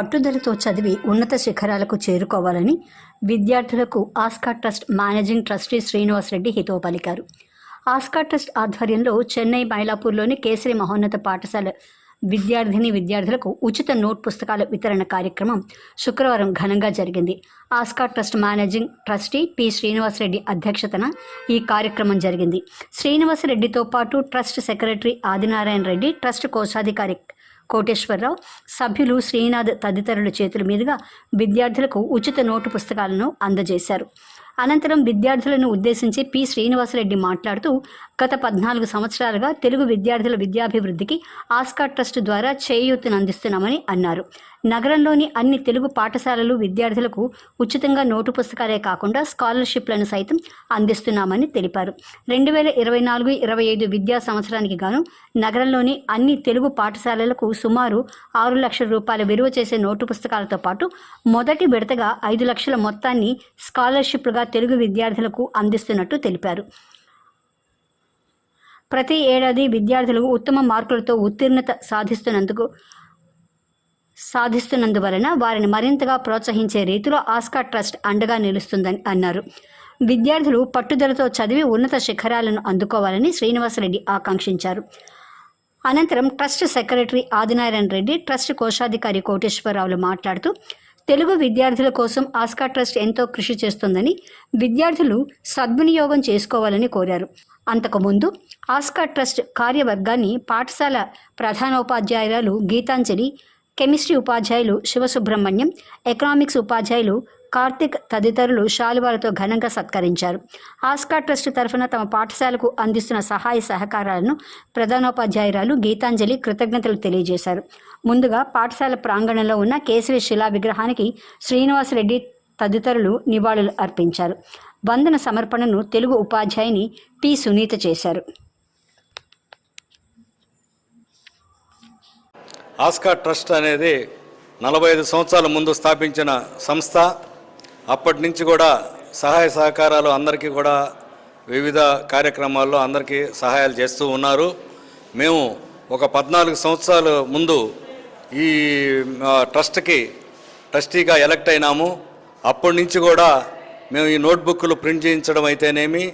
పట్టుదలతో చదివి ఉన్నత శిఖరాలకు చేరుకోవాలని విద్యార్థులకు Aska trust managing trustee Srinivas Reddy హితవు పలికారు. ఆస్కా ట్రస్ట్ ఆధ్వర్యంలో చెన్నై మైలాపూర్లోని కేసరి మహోన్నత పాఠశాల విద్యార్థిని విద్యార్థులకు ఉచిత నోట్ పుస్తకాల వితరణ కార్యక్రమం శుక్రవారం ఘనంగా జరిగింది. Aska trust managing trustee P Srinivasareddy అధ్యక్షతన ఈ కార్యక్రమం జరిగింది. శ్రీనివాసరెడ్డితో పాటు trust secretary Adinarayana Reddy trust కోశాధికారి కోటేశ్వరరావు సభ్యులు శ్రీనాథ్ తదితరుల చేతుల మీదుగా విద్యార్థులకు ఉచిత నోటు పుస్తకాలను అందజేశారు. అనంతరం విద్యార్థులను ఉద్దేశించి పి. శ్రీనివాసరెడ్డి మాట్లాడుతూ గత పద్నాలుగు సంవత్సరాలుగా తెలుగు విద్యార్థుల విద్యాభివృద్ధికి ఆస్కా ట్రస్ట్ ద్వారా చేయూతను అందిస్తున్నామని అన్నారు. నగరంలోని అన్ని తెలుగు పాఠశాలలు విద్యార్థులకు ఉచితంగా నోటు పుస్తకాలే కాకుండా స్కాలర్షిప్లను సైతం అందిస్తున్నామని తెలిపారు. రెండు వేల ఇరవై నాలుగు ఇరవై ఐదు విద్యా సంవత్సరానికి గాను నగరంలోని అన్ని తెలుగు పాఠశాలలకు సుమారు ఆరు లక్షల రూపాయల విలువ చేసే నోటు పుస్తకాలతో పాటు మొదటి విడతగా ఐదు లక్షల మొత్తాన్ని స్కాలర్షిప్లుగా తెలుగు విద్యార్థులకు అందిస్తున్నట్టు తెలిపారు. ప్రతి ఏడాది విద్యార్థులు ఉత్తమ మార్కులతో ఉత్తీర్ణత సాధిస్తున్నందుకు సాధిస్తున్నందువలన వారిని మరింతగా ప్రోత్సహించే రీతిలో ఆస్కా ట్రస్ట్ అండగా నిలుస్తుందని అన్నారు. విద్యార్థులు పట్టుదలతో చదివి ఉన్నత శిఖరాలను అందుకోవాలని శ్రీనివాసరెడ్డి ఆకాంక్షించారు. అనంతరం trust secretary Adinarayana Reddy trust కోశాధికారి కోటేశ్వరరావులు మాట్లాడుతూ తెలుగు విద్యార్థుల కోసం ఆస్కా ట్రస్ట్ ఎంతో కృషి చేస్తుందని విద్యార్థులు సద్వినియోగం చేసుకోవాలని కోరారు. అంతకుముందు ఆస్కా ట్రస్ట్ కార్యవర్గాన్ని పాఠశాల ప్రధానోపాధ్యాయురాలు గీతాంజలి కెమిస్ట్రీ ఉపాధ్యాయులు శివసుబ్రహ్మణ్యం ఎకనామిక్స్ ఉపాధ్యాయులు కార్తిక్ తదితరులు శాలువాలతో ఘనంగా సత్కరించారు. ఆస్కార్ ట్రస్ట్ తరఫున తమ పాఠశాలకు అందిస్తున్న సహాయ సహకారాలను ప్రధానోపాధ్యాయురాలు గీతాంజలి కృతజ్ఞతలు తెలియజేశారు. ముందుగా పాఠశాల ప్రాంగణంలో ఉన్న కేసరి శిలా విగ్రహానికి శ్రీనివాసరెడ్డి తదితరులు నివాళులు అర్పించారు. వందన సమర్పణను తెలుగు ఉపాధ్యాయుని పి. సునీత చేశారు. ఆస్కా ట్రస్ట్ అనేది నలభై ఐదు సంవత్సరాల ముందు స్థాపించిన సంస్థ. అప్పటి నుంచి కూడా సహాయ సహకారాలు అందరికీ కూడా వివిధ కార్యక్రమాల్లో అందరికీ సహాయాలు చేస్తూ ఉన్నారు. మేము ఒక పద్నాలుగు సంవత్సరాల ముందు ఈ ట్రస్ట్కి ట్రస్టీగా ఎలక్ట్ అయినాము. అప్పటి నుంచి కూడా మేము ఈ నోట్బుక్లు ప్రింట్ చేయించడం అయితేనేమి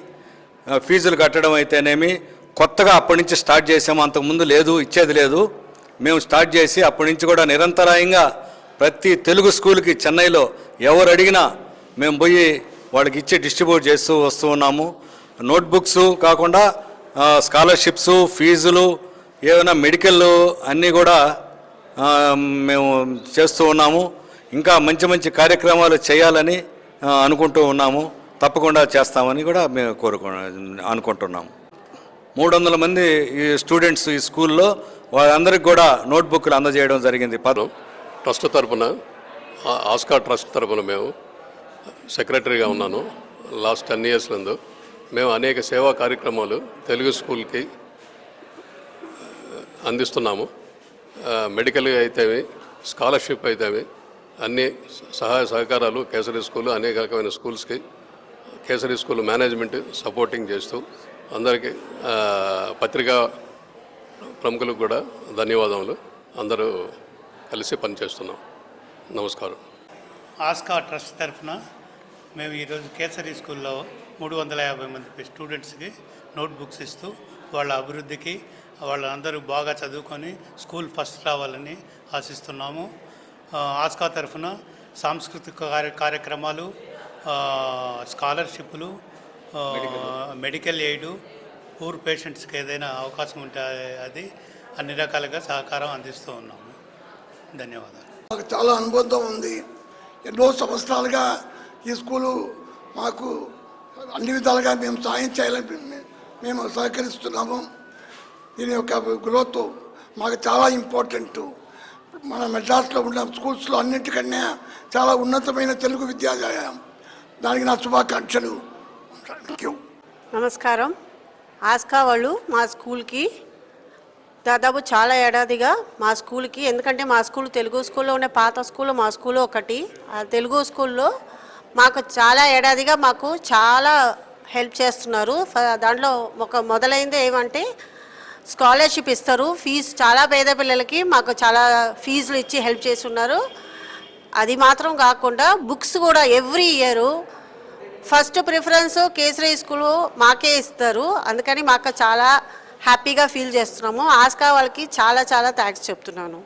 ఫీజులు కట్టడం అయితేనేమి కొత్తగా అప్పటి నుంచి స్టార్ట్ చేసాము. అంతకుముందు లేదు ఇచ్చేది లేదు. మేము స్టార్ట్ చేసి అప్పటి నుంచి కూడా నిరంతరాయంగా ప్రతి తెలుగు స్కూల్కి చెన్నైలో ఎవరు అడిగినా మేము పోయి వాళ్ళకి ఇచ్చి డిస్ట్రిబ్యూట్ చేస్తూ వస్తూ ఉన్నాము. నోట్బుక్స్ కాకుండా స్కాలర్షిప్స్ ఫీజులు ఏమైనా మెడికల్ అన్నీ కూడా మేము చేస్తూ ఉన్నాము. ఇంకా మంచి మంచి కార్యక్రమాలు చేయాలని అనుకుంటూ ఉన్నాము. తప్పకుండా చేస్తామని కూడా మేము కోరుకు అనుకుంటున్నాము. మూడు వందల మంది ఈ స్టూడెంట్స్ ఈ స్కూల్లో వాళ్ళందరికీ కూడా నోట్బుక్లు అందజేయడం జరిగింది. పద ట్రస్ట్ తరఫున ఆస్కార్ ఆస్కా ట్రస్ట్ తరఫున మేము సెక్రటరీగా ఉన్నాను లాస్ట్ టెన్ ఇయర్స్ నందు. మేము అనేక సేవా కార్యక్రమాలు తెలుగు స్కూల్కి అందిస్తున్నాము. మెడికల్ అయితేవి స్కాలర్షిప్ అయితేవి అన్ని సహాయ సహకారాలు కేసరి స్కూల్ అనేక రకమైన స్కూల్స్కి కేసరి స్కూల్ మేనేజ్మెంట్ సపోర్టింగ్ చేస్తూ అందరికీ పత్రికా ప్రముఖులకు కూడా ధన్యవాదములు. అందరూ కలిసి పనిచేస్తున్నాం. నమస్కారం. ఆస్కా ట్రస్ట్ తరఫున మేము ఈరోజు కేసరి స్కూల్లో మూడు వందల యాభై మంది స్టూడెంట్స్కి నోట్బుక్స్ ఇస్తూ వాళ్ళ అభివృద్ధికి వాళ్ళందరూ బాగా చదువుకొని స్కూల్ ఫస్ట్ రావాలని ఆశిస్తున్నాము. ఆస్కా తరఫున సాంస్కృతిక కార్య కార్యక్రమాలు స్కాలర్షిప్లు మెడికల్ ఎయిడ్ పూర్ పేషెంట్స్కి ఏదైనా అవకాశం ఉంటే అది అన్ని రకాలుగా సహకారం అందిస్తూ ఉన్నాము. ధన్యవాదాలు. మాకు చాలా అనుబంధం ఉంది. ఎన్నో సంవత్సరాలుగా ఈ స్కూలు మాకు అన్ని విధాలుగా మేము సాయం చేయాలని మేము సహకరిస్తున్నాము. దీని యొక్క గ్రోత్ మాకు చాలా ఇంపార్టెంట్. మన మెడ్రాస్లో ఉన్న స్కూల్స్లో అన్నింటికన్నా చాలా ఉన్నతమైన తెలుగు విద్యాలయం. దానికి నా శుభాకాంక్షలు. థ్యాంక్ యూ నమస్కారం. ఆస్కా వాళ్ళు మా స్కూల్కి దాదాపు చాలా ఏడాదిగా మా స్కూల్కి ఎందుకంటే మా స్కూల్ తెలుగు స్కూల్లో ఉండే పాత స్కూల్ మా స్కూల్ ఒకటి. ఆ తెలుగు స్కూల్లో మాకు చాలా ఏడాదిగా మాకు చాలా హెల్ప్ చేస్తున్నారు. దాంట్లో ఒక మొదలైంది ఏమంటే స్కాలర్షిప్ ఇస్తారు. ఫీజు చాలా పేద పిల్లలకి మాకు చాలా ఫీజులు ఇచ్చి హెల్ప్ చేస్తున్నారు. అది మాత్రం కాకుండా బుక్స్ కూడా every year first preference Kesari school మాకే ఇస్తారు. అందుకని మాకు చాలా హ్యాపీగా ఫీల్ చేస్తున్నాము. ఆస్కా వాళ్ళకి చాలా చాలా థ్యాంక్స్ చెప్తున్నాను.